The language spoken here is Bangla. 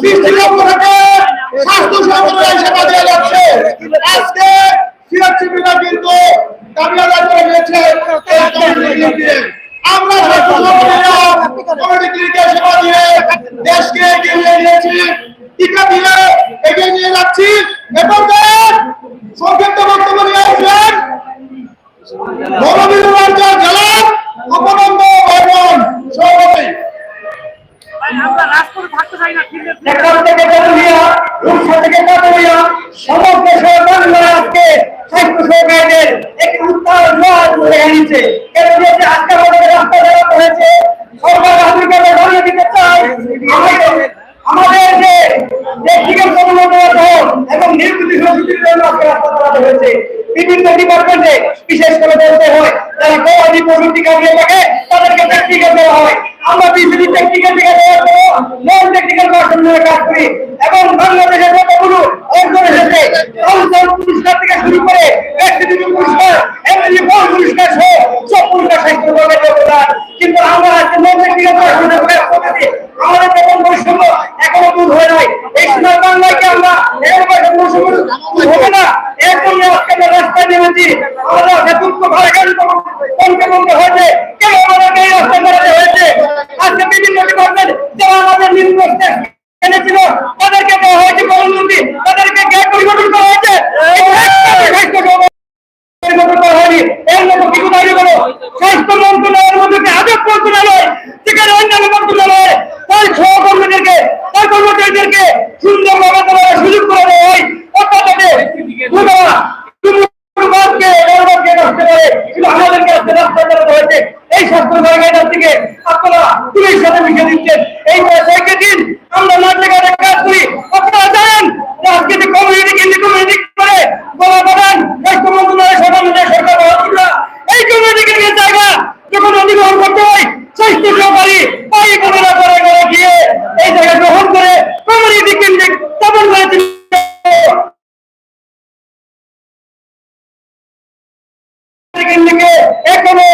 সৃষ্টিলগ্ন থেকে স্বাস্থ্য সংগঠনের সেবা দেওয়া যাচ্ছে। আজকে সিরাজসিপিরা কিন্তু আদায় করে নিয়েছে। আমরা স্বাস্থ্য কমিটি ক্লিনিকে সেবা দিয়ে দেশকে এগিয়ে নিয়ে গিয়েছি টিকা দিয়ে এগিয়ে নিয়ে যাচ্ছি। এবং সংক্ষিপ্ত বক্তব্য নিয়ে আসবেন। মনোবীরাঞ্চল থেকে চট্টগ্রাম রূপসা থেকে চট্টগ্রাম সমগ্র শহর বাংলায় আজকে স্বাস্থ্য সহকারীদের একটি উত্তাল জোয়ার তুলে এনেছে। এর মধ্যে আজকে আমাদের রাস্তা দেওয়া হয়েছে সরকার আমাদেরকে জানিয়ে দিতে চাই, আমাদের- যে ব্যক্তিগত কর্মকর্তা এবং নির্বাচিত সচিবের জন্য আজকে রাস্তা চালাতে হয়েছে। বিভিন্ন ডিপার্টমেন্টে বিশেষ করে বলতে হয়, যারা পশু টিকা দিয়ে থাকে, তাদেরকে টেকনিক্যাল দেওয়া হয়। আমরা বিসিবি টেকনিক্যাল টিকা দেওয়ার পর নন টেকনিক্যাল পার্সন কাজ করি। বাংলাদেশের যতগুলো অর্জন এসেছে কাউন্সিল পুরস্কার থেকে শুরু করে ব্যক্তিগত পুরস্কার এমনি বল পুরস্কার সহ সব পুরস্কার স্বাস্থ্য বিভাগের যোগদান কিন্তু আমরা আজকে নন টেকনিক্যাল পার্সনের প্রতি আমাদের বেতন বৈষম্য এখনও দূর হয় নাই। এই সময় বাংলায় আমরা এরকম একটা বৈষম্য হবে না। এর জন্য আজকে আমরা রাস্তায় নেমেছি। আমরা নেতৃত্ব ভাড়া গাড়ি কমকে হয়েছে কেন আমাদেরকে এই রাস্তায় বেরোতে হয়েছে আজকে বিভিন্ন ডিপার্টমেন্ট যারা আমাদের নির্দিষ্ট এনেছিল তাদেরকে দেওয়া হয়েছে কর্মমন্ত্রী পরিবর্তন করা হয়েছে। এই স্বাস্থ্য জায়গাটার আপনারা পুলিশ সাথে মিশে দিচ্ছেন। এই পয়সাকে দিন আমরা মাঠে ঘাটে কাজ করি। আপনারা জানেন যে আজকে যে কমিউনিটি কেন্দ্রিক কমিউনিটি করে বলা বলেন স্বাস্থ্য মন্ত্রণালয় সরকার সরকার মহাত্মা এই কমিউনিটি কেন্দ্রিক জায়গা যখন অধিগ্রহণ করতে হয় স্বাস্থ্য সহকারী পাই বোনেরা করে করে গিয়ে এই জায়গা গ্রহণ করে কমিউনিটি কেন্দ্রিক স্থাপন করেছিল কেন্দ্রিকে এখনও